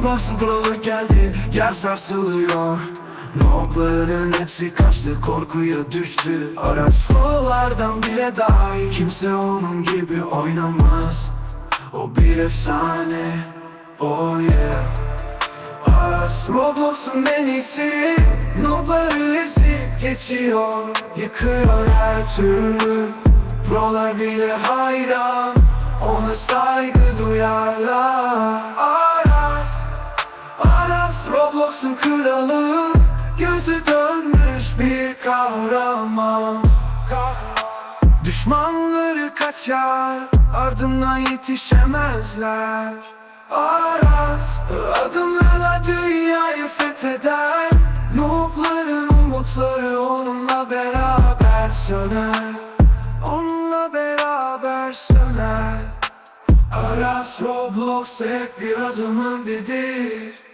Roblox'un kralı geldi Yer sarsılıyor. Nobların hepsi kaçtı korkuya düştü. Aras Pro'lardan bile daha iyi. Kimse onun gibi oynamaz. O bir efsane Oh yeah. Aras Roblox'un en iyisi Nobları ezip geçiyor. Yıkıyor her türlü Prolar bile hayran. Ona saygı duyarlar Roblox'un kralı Gözü dönmüş bir kahraman. Düşmanları kaçar Ardından yetişemezler. Aras Adımlarla dünyayı fetheder. Noobların umutları onunla beraber söner. Onunla beraber söner. Aras Roblox hep bir adımın öndedir